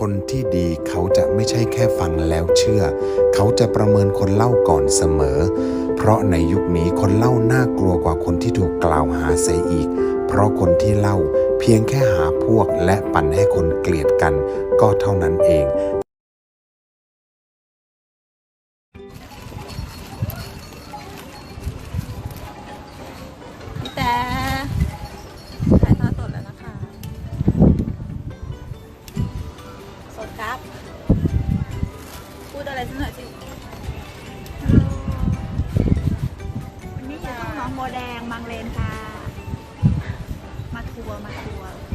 คนที่ดีเขาจะไม่ใช่แค่ฟังแล้วเชื่อ เขาจะประเมินคนเล่าก่อนเสมอ เพราะในยุคนี้คนเล่าน่ากลัวกว่าคนที่ถูกกล่าวหาเสียอีก เพราะคนที่เล่าเพียงแค่หาพวกและปั่นให้คนเกลียดกันก็เท่านั้นเอง ครับ พูดอะไรสักหน่อยสิวันนี้จะต้องบน้องโมแดงบางเลนค่ะ มาทัวร์มาทัวร์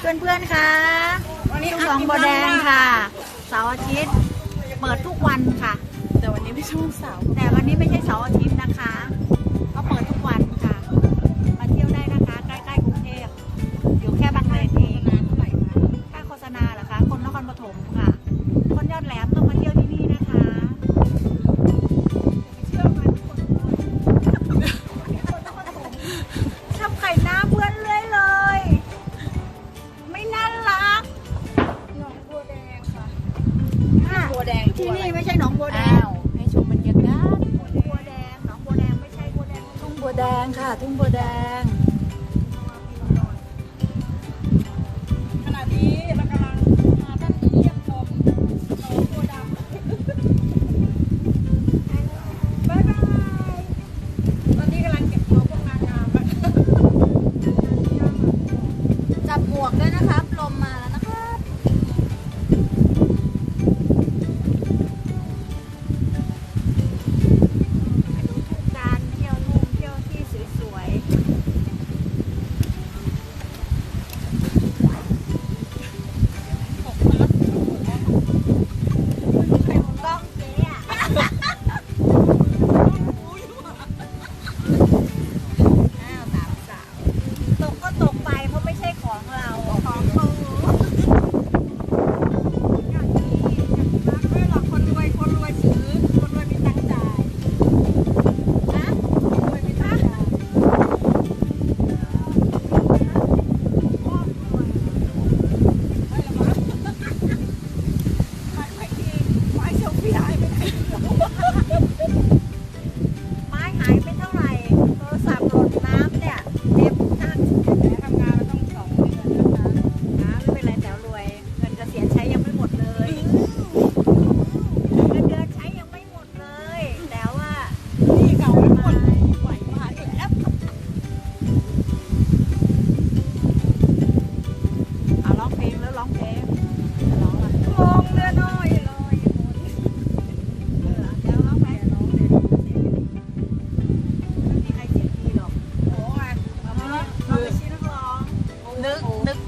เพื่อนเพื่อนๆคะวันนี้สองบอแดงค่ะเสาร์อาทิตย์เปิดทุกวันค่ะ แต่วันนี้ไม่ใช่วัเสาร์แต่วันนี้ไม่ใช่เสาร์อาทิตย์นะคะ ทุ่งบัวแดง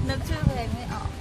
นึกชื่อเพลงไม่ออก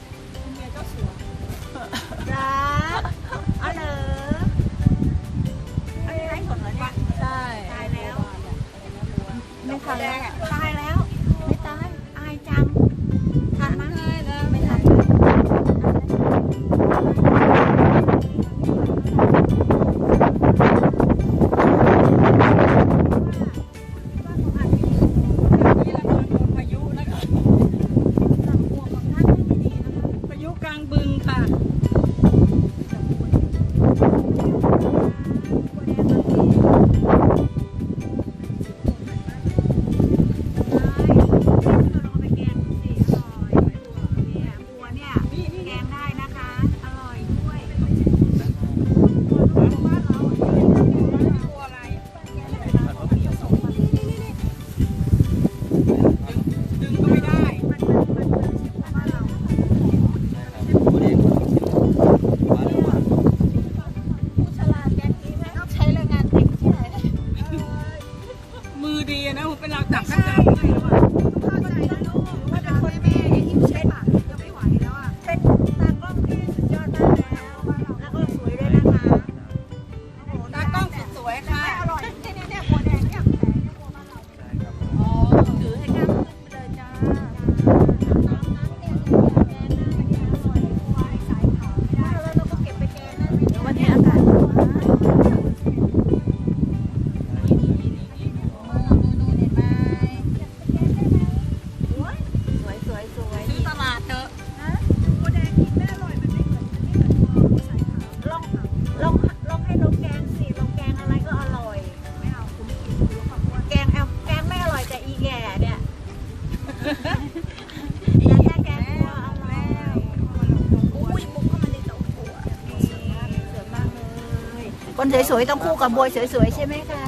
คนสวยๆต้องคู่กับบวยสวยๆใช่ไหมคะ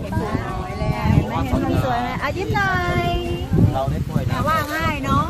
เห็ไหมเห็นคนสวยไหมอายิ้มหน่อยเราได้ป่วยนะว่าง่ายเนาะ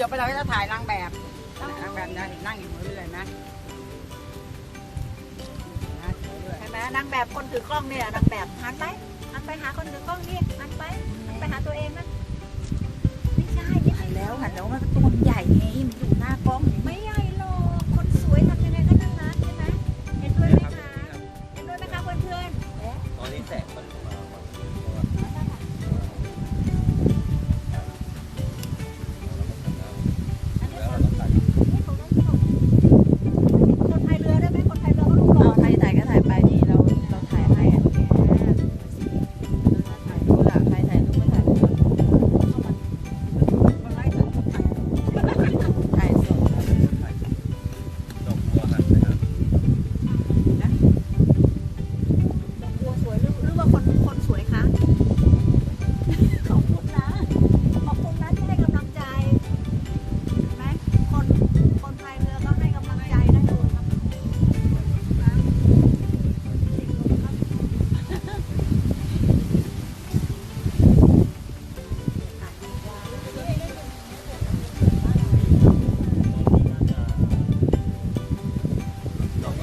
ยบไปเราก็จะถ่ายนางแบบนางแบบนั่งนั่งอยู่เรื่อยนะใช่ไหมนางแบบคนถือกล้องเนี่ยนางแบบหันไปหันไปหาคนถือกล้องนี่หันไปหันไปหาตัวเองนะไม่ใช่ไม่ใช่แล้วหันแล้วมั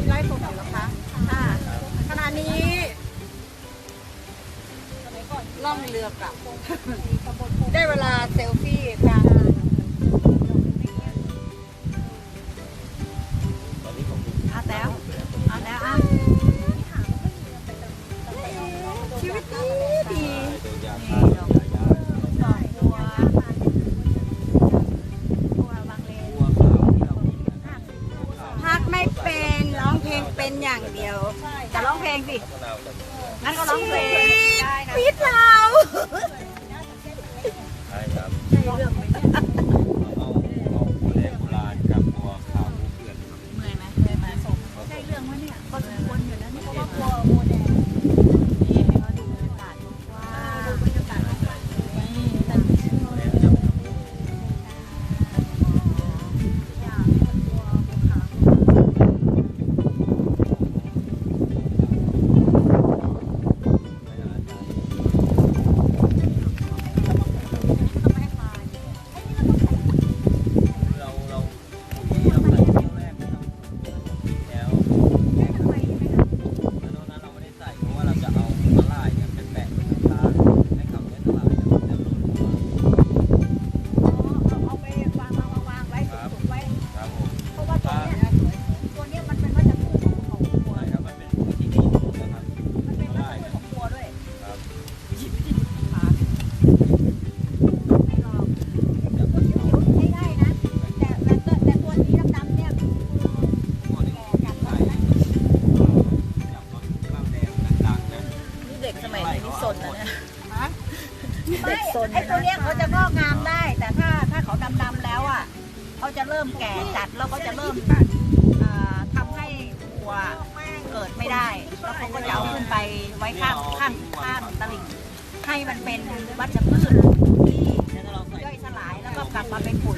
ไลฟ์สดอยู่หรอคะค่ะขณะนี้ล่องเรือกลับ ได้เวลาเซลฟี่กลาง ต้นอย่างเดียวจะร้องเพลงสิงั้นก็ร้องเพลงพีทเราใช่ครับเหนื่อยไหมเหนื่อยไหมสมใช่เรื่องไหมเนี่ยก็ควอยู่นะนี่ก็ว่ากลัว ได้แล้วเขาก็จะเอาขึ้นไปไว้ข้างข้างข้างตลิ่งให้มันเป็นวัชพืชที่ย่อยสลายแล้วก็กลับมาเป็นปุ๋ย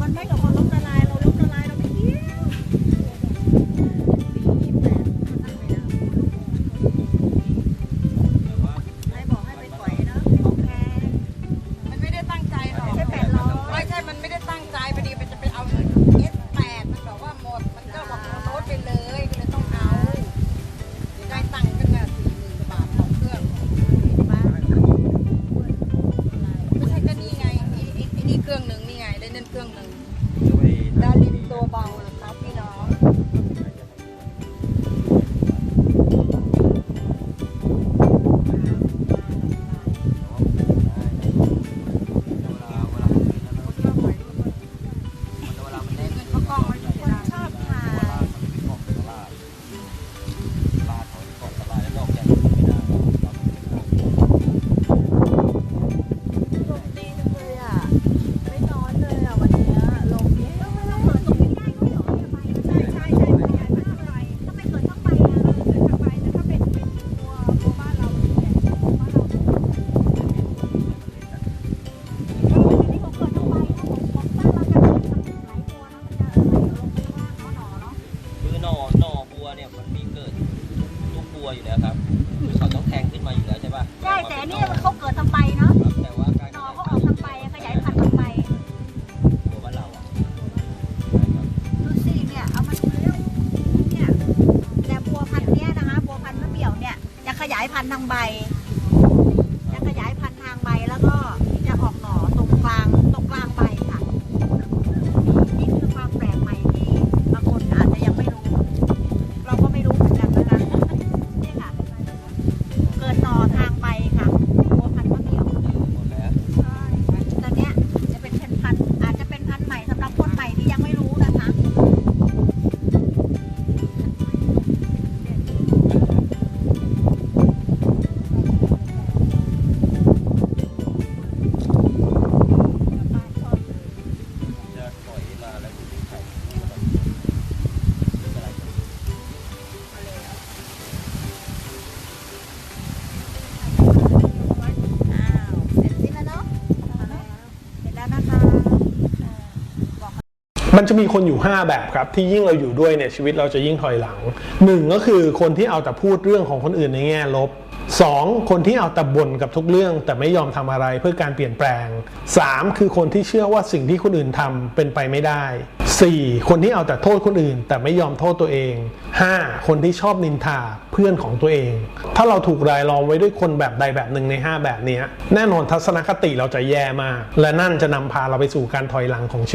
กันไหมกับคนลบกัน Dalim to ba? พันธุ์ทางใบ มันจะมีคนอยู่ 5 แบบครับ ที่ยิ่งเราอยู่ด้วยเนี่ยชีวิตเราจะยิ่งถอยหลัง 1 ก็คือคนที่เอาแต่พูดเรื่องของคนอื่นในแง่ลบ 2. คนที่เอาแต่บ่นกับทุกเรื่อง แต่ไม่ยอมทำอะไรเพื่อการเปลี่ยนแปลง 3. คือคนที่เชื่อว่าสิ่งที่คนอื่นทำเป็นไปไม่ได้ 4. คนที่เอาแต่โทษคนอื่น แต่ไม่ยอมโทษตัวเอง 5. คนที่ชอบนินทาเพื่อนของตัวเอง ถ้าเราถูกรายล้อมไว้ด้วยคนแบบใดแบบหนึ่งใน 5 แบบนี้ แน่นอนทัศนคติเราจะแย่มาก และนั่นจะนำพาเราไปสู่การถอยหลังของชีวิต